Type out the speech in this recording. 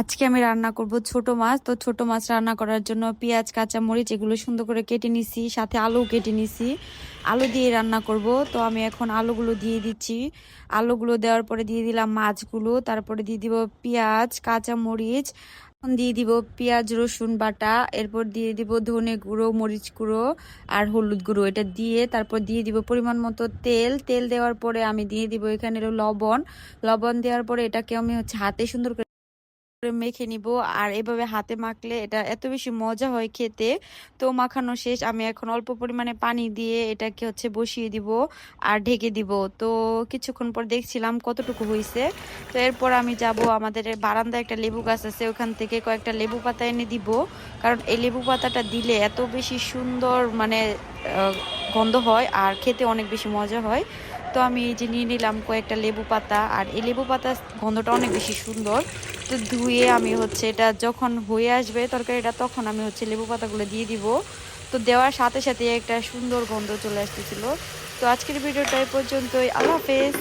আজকে আমি রান্না করব ছোট মাছ। তো ছোট মাছ রান্না করার জন্য পেঁয়াজ কাঁচা মরিচ এগুলো সুন্দর করে কেটে নিছি, সাথে আলু কেটে নিছি। আলু দিয়ে রান্না করব। তো আমি এখন আলুগুলো দিয়ে দিচ্ছি। আলুগুলো দেওয়ার পরে দিয়ে দিলাম মাছগুলো। তারপরে দিয়ে দিব পেঁয়াজ কাঁচা মরিচ দিয়ে দিব পেঁয়াজ, রসুন বাটা, এরপর দিয়ে দিব ধনে গুঁড়ো, মরিচ গুঁড়ো আর হলুদ গুঁড়ো এটা দিয়ে। তারপর দিয়ে দিব পরিমাণ মতো তেল। তেল দেওয়ার পরে আমি দিয়ে দিব এখানে লবণ। লবণ দেওয়ার পরে এটাকে আমি হচ্ছে হাতে সুন্দর করে মেখে নিব। আর এভাবে হাতে মাখলে এটা এত বেশি মজা হয় খেতে। তো মাখানো শেষ। আমি এখন অল্প পরিমাণে পানি দিয়ে এটাকে হচ্ছে বসিয়ে দিব আর ঢেকে দিব। তো কিছুক্ষণ পর দেখছিলাম কতটুকু হয়েছে তো এরপর আমি যাব আমাদের বারান্দায় একটা লেবু গাছ আছে। ওখান থেকে কয়েকটা লেবু পাতা এনে দিব। কারণ এই লেবু পাতাটা দিলে এত বেশি সুন্দর মানে গন্ধ হয় আর খেতে অনেক বেশি মজা হয়। তো আমি এই যে নিয়ে নিলাম কয়েকটা লেবু পাতা আর এই লেবু পাতা গন্ধটা অনেক বেশি সুন্দর। তো ধুয়ে আমি হচ্ছে এটা যখন হয়ে আসবে তরকারিটা তখন আমি হচ্ছে লেবু পাতাগুলো দিয়ে দিব। তো দেওয়ার সাথে সাথে একটা সুন্দর গন্ধ চলে আসতেছিল। তো আজকের ভিডিওটা এই পর্যন্তই। আল্লাহ হাফেজ।